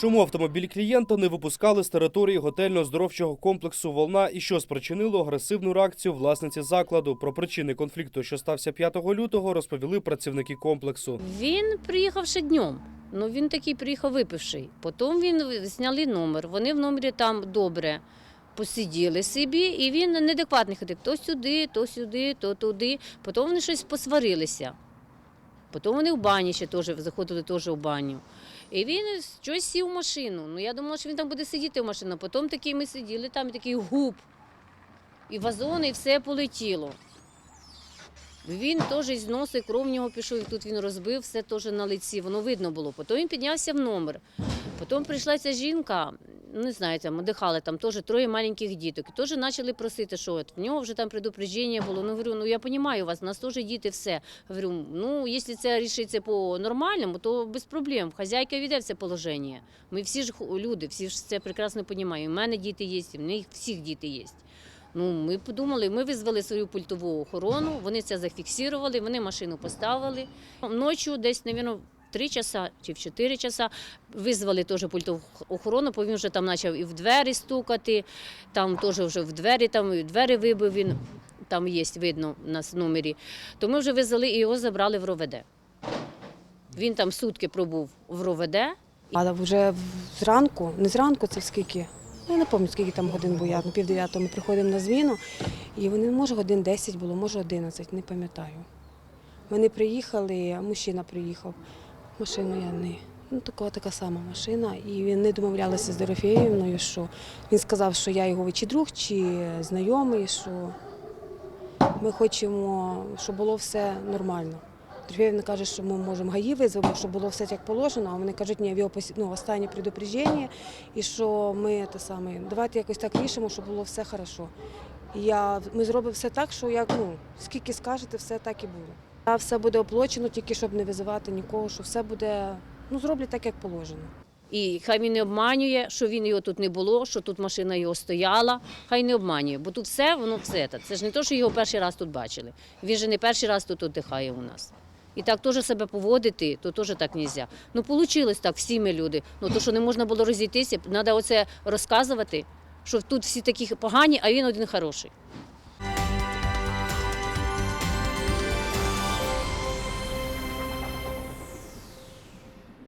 Чому автомобіль клієнта не випускали з території готельно-здоровчого комплексу Волна і що спричинило агресивну реакцію власниці закладу? Про причини конфлікту, що стався 5 лютого, розповіли працівники комплексу. Він приїхав ще днем. Ну він такий приїхав випивший. Потім він зняли номер. Вони в номері там добре посиділи собі, і він неадекватний ходив. То сюди, то сюди, то туди. Потім вони щось посварилися. Потім вони в бані ще теж заходили теж в баню. І він щось сів в машину. Ну я думала, що він там буде сидіти в машину. Потім такий ми сиділи, там і такий губ. І вазони, і все полетіло. Він теж з носа, кров в нього пішов, і тут він розбив все теж на лиці, воно видно було. Потім він піднявся в номер. Потім прийшла ця жінка, не знаю, там дихали, там теж троє маленьких діток. Теж почали просити, що от, в нього вже там предупреждення було. Ну, говорю, ну я розумію вас, у нас теж діти все. Говорю, ну, якщо це рішиться по нормальному, то без проблем. Хазяйка віде в це положення. Ми всі ж люди, всі ж це прекрасно розуміємо. У мене діти є, і в них всіх діти є. Ну, ми подумали, ми визвали свою пультову охорону, вони це зафіксували, вони машину поставили. Ночі десь, мабуть, 3 часа чи в 4 часа визвали теж пультову охорону, бо він вже там почав і в двері стукати, там теж вже в двері, там і двері вибив він, там є, видно у нас в номері. То ми вже визвали і його забрали в РОВД. Він там сутки пробув в РОВД, А вже зранку, не зранку, це скільки? Ну, Я не пам'ятаю, скільки там годин було. Я пів дев'ятого ми приходимо на зміну, і вони, може, годин 10 було, може 11, не пам'ятаю. Вони приїхали, мужчина приїхав. Машину я не. Ну, така, така сама машина. І він не домовлялися з Дорофєєвною, що він сказав, що я його чи друг, чи знайомий, що ми хочемо, щоб було все нормально. Дорофєєвна каже, що ми можемо гаї визвемо, щоб було все як положено, а вони кажуть, ні, в його ну, останнє предупреждення, і що ми те саме, давайте якось так рішимо, щоб було все. І я, ми зробимо все так, що як, ну, скільки скажете, все так і буде. Все буде оплачено, тільки щоб не визивати нікого, що все буде, ну, зроблять так, як положено. І хай він не обманює, що він його тут не було, що тут машина його стояла. Хай не обманює, бо тут все, воно все. Це ж не те, що його перший раз тут бачили. Він же не перший раз тут дихає у нас. І так теж себе поводити, то теж так не можна. Ну, вийшло так, всі ми люди. Ну, то, що не можна було розійтися, треба оце розказувати, що тут всі такі погані, а він один хороший.